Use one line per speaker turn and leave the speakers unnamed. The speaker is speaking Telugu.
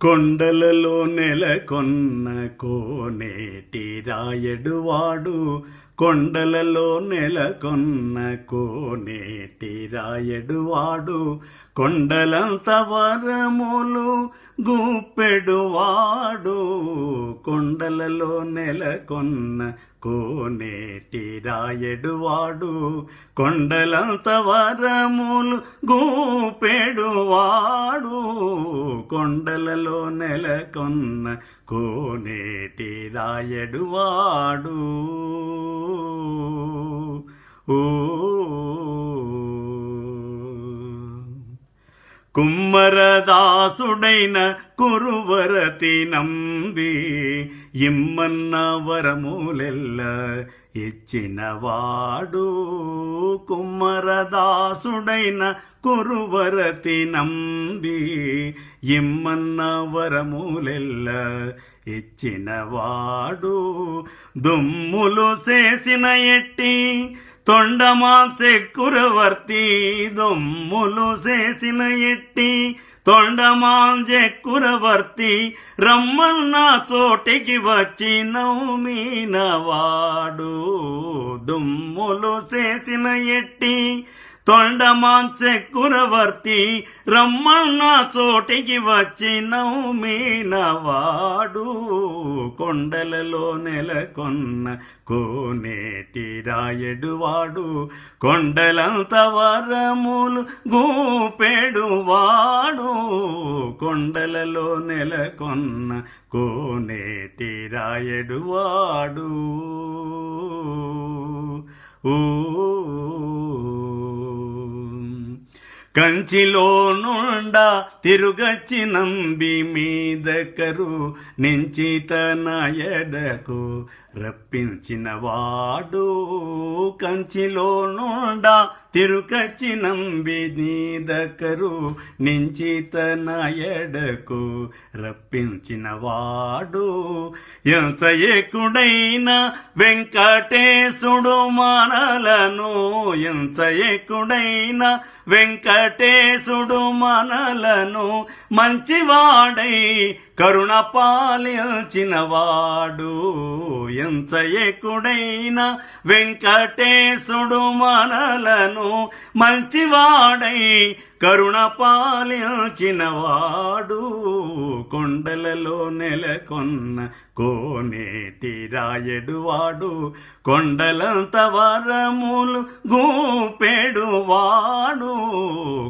కొండలలో నెలకొన్న కోనేటి రాయడువాడు కొండలలో నెలకొన్న కోనేటి రాయడువాడు కొండలంత వరములు గుప్పెడువాడు కొండలలో నెలకొన్న కోనేటి రాయడువాడు కొండలంత వరములు గూపెడువాడు. కొండలలో నెలకొన్న కోనేటి రాయడువాడు. ఓ కుమ్మరదాసుడైన కురువరతి నంబి ఇమ్మన్న వరములెల్ల ఇచ్చినవాడు కుమ్మరదాసుడైన కురువరతి నంబి ఇమ్మన్న వరములెల్ల ఇచ్చినవాడు దుమ్ములు చేసిన ఎట్టి తొండమాసె కురవర్తి దొమ్ములు చేసిన ఎట్టి తొండమాంజె కురవర్తి రమ్మన్న చోటికి వచ్చి నవ్వుమీనవాడు దుమ్ములు చేసిన ఎట్టి తొండమాంచె కురవర్తి రమ్మన్న చోటికి వచ్చినవు మీనవాడు. కొండలలో నెలకొన్న కోనేటి రాయడువాడు కొండలంత వరములు గూపెడువాడు కొండలలో నెలకొన్న కోనేటి రాయడువాడు ఓ కంచిలో నుండ తిరుగచ్చి నంబి మీదకరు నుంచి ఎడకు రప్పించిన వాడు. కంచిలో నుండ తిరుగచ్చి నంబి నీదకరు నుంచి ఎడకు రప్పించిన వాడు. ఎంచయకుడైన వెంకటేశుడు మనలను ఎంచయకుడైన వెంకట వెంకటేశుడు మనలను మంచివాడై కరుణ పాలించిన వాడు ఎంత ఎక్కుడైన వెంకటేశుడు మనలను మంచివాడై కరుణ పాలించిన వాడు కొండలలో నెలకొన్న కోనేటి రాయడువాడు కొండలంత వరములు గూపెడువాడు